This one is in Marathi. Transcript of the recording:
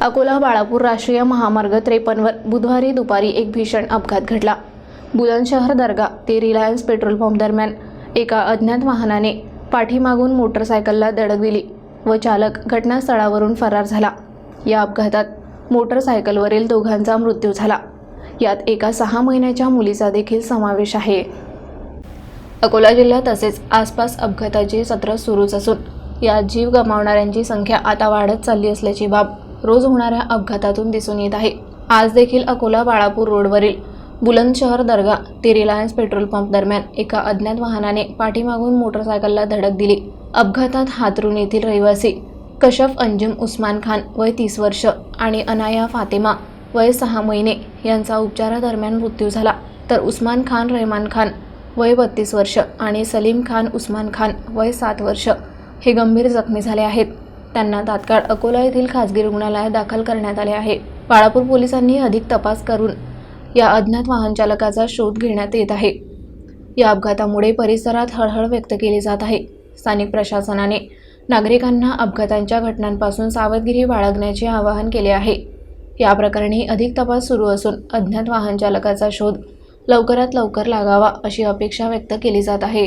अकोला बाळापूर राष्ट्रीय महामार्ग त्रेपन्नवर बुधवारी दुपारी एक भीषण अपघात घडला. बुलंदशहर दर्गा ते रिलायन्स पेट्रोल पंप दरम्यान एका अज्ञात वाहनाने पाठीमागून मोटरसायकलला धडक दिली व चालक घटनास्थळावरून फरार झाला. या अपघातात मोटरसायकलवरील दोघांचा मृत्यू झाला. यात एका सहा महिन्याच्या मुलीचा देखील समावेश आहे. अकोला जिल्ह्यात तसेच आसपास अपघाताचे सत्र सुरूच असून यात जीव गमावणाऱ्यांची संख्या आता वाढत चालली असल्याची बाब रोज होणाऱ्या अपघातातून दिसून येत आहे. आज देखील अकोला बाळापूर रोडवरील बुलंदशहर दर्गा ते रिलायन्स पेट्रोल पंप दरम्यान एका अज्ञात वाहनाने पाठीमागून मोटरसायकलला धडक दिली. अपघातात हातरून येथील रहिवासी कशफ अंजुम उस्मान खान वय तीस वर्ष आणि अनाया फातेमा वय सहा महिने यांचा उपचारादरम्यान मृत्यू झाला. तर उस्मान खान रहमान खान वय बत्तीस वर्ष आणि सलीम खान उस्मान खान वय सात वर्ष हे गंभीर जखमी झाले आहेत. त्यांना तात्काळ अकोला येथील खासगी रुग्णालयात दाखल करण्यात आले आहे. बाळापूर पोलिसांनी अधिक तपास करून या अज्ञात वाहन चालकाचा शोध घेण्यात येत आहे. या अपघातामुळे परिसरात हळहळ व्यक्त केली जात आहे. स्थानिक प्रशासनाने नागरिकांना अपघातांच्या घटनांपासून सावधगिरी बाळगण्याचे आवाहन केले आहे. या प्रकरणी अधिक तपास सुरू असून अज्ञात वाहन चालकाचा शोध लवकरात लवकर लागावा अशी अपेक्षा व्यक्त केली जात आहे.